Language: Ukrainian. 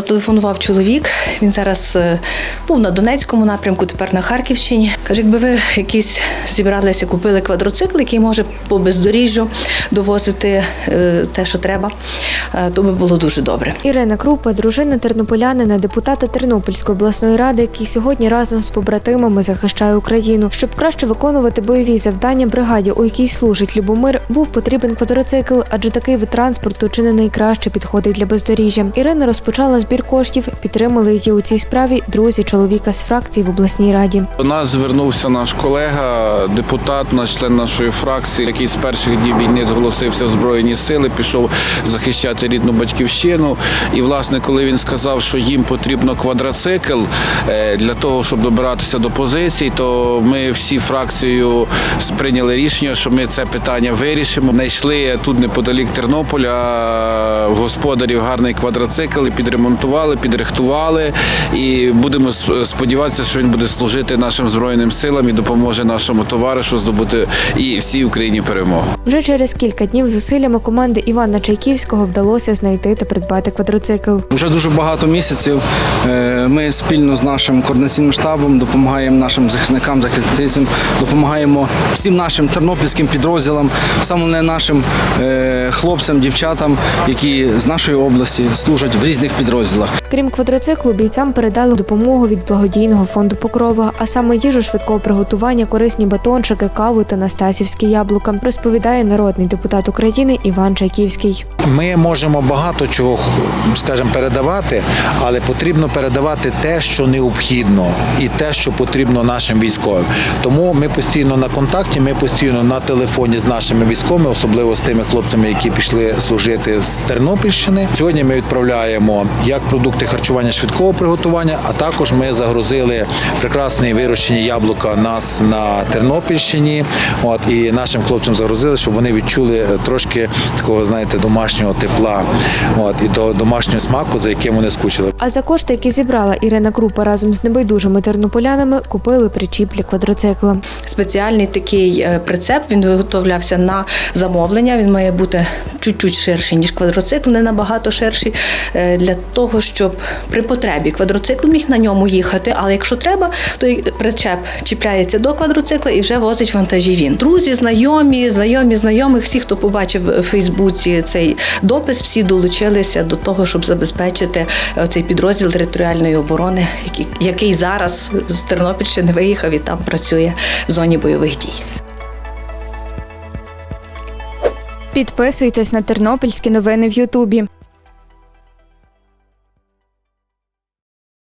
зателефонував чоловік. Він зараз е, був на Донецькому напрямку, тепер на Харківщині. Каже, якби ви якісь зібралися, купили квадроцикл, який може по бездоріжжю довозити е, те, що треба, то би було дуже добре. Ірина Крупа, дружина тернополянина, депутата Тернопільської обласної ради, який сьогодні разом з побратимами захищає Україну. Щоб краще виконувати бойові завдання бригаді, у якій служить Любомир, був потрібен квадроцикл, адже такий вид транспорту чи не найкраще підходить для бездоріжжя. Ірина розпочала збір коштів, підтримали її у цій справі друзі чоловіка з фракції в обласній раді. До нас звернувся наш колега, депутат, наш член нашої фракції, який з перших днів війни зголосився в Збройні сили, пішов захищати рідну батьківщину. І, власне, коли він сказав, що їм потрібно квадроцикл е, для того, щоб добиратися до позицій, то ми всі фракцією сприйняли рішення, що ми це питання вирішимо. Знайшли тут неподалік Тернополя в господарів гарний квадроцикл і підремонтували, підрихтували. І будемо сподіватися, що він буде служити нашим збройним силам і допоможе нашому товаришу здобути і всій Україні перемогу. Вже через кілька днів зусиллями команди Івана Чайківського вдалося знайти та придбати квадроцикл. Вже дуже багато місяців е, ми спільно з нашим координаційним штабом допомагаємо нашим захисникам, захисницям, допомагаємо всім нашим тернопільським підрозділам, саме не нашим е, хлопцям, дівчатам, які з нашої області служать в різних підрозділах. Крім квадроциклу, бійцям передали допомогу від благодійного фонду Покрова, а саме їжу швидкого приготування, корисні батончики, каву та настасівські яблука, розповідає народний депутат України Іван Чайківський. Ми можемо багато чого, скажімо, передавати, але потрібно передавати те, що необхідно, і те, що потрібно нашим військовим. Тому ми постійно на контакті, ми постійно на телефоні з нашими військовими, особливо з тими хлопцями, які пішли служити з Тернопільщини. Сьогодні ми відправляємо як продукти харчування швидкого приготування, а також ми загрузили прекрасні вирощені яблука нас на Тернопільщині. От і нашим хлопцям загрузили, щоб вони відчули трошки такого, знаєте, домашнього тепла, от і до домашнього смаку, за яким вони скучили. А за кошти, які зібрала Ірина Крупа разом з небайдужими тернополянами, купили причіп для квадроцикла. Спеціальний такий е, прицеп він виготовлявся на замовлення. Він має бути чуть-чуть ширший, ніж квадроцикл, не набагато ширший, е, для того, щоб при потребі квадроцикл міг на ньому їхати. Але якщо треба, то причеп чіпляється до квадроцикла і вже возить вантажі він. Друзі, знайомі, знайомі, знайомих, всі, хто побачив в Фейсбуці цей допис, всі долучилися до того, щоб забезпечити е, цей підрозділ територіальної оборони, який, який зараз з Тернопільщини виїхав і там працює в зоні бойових дій. Підписуйтесь на тернопільські новини в Ютубі.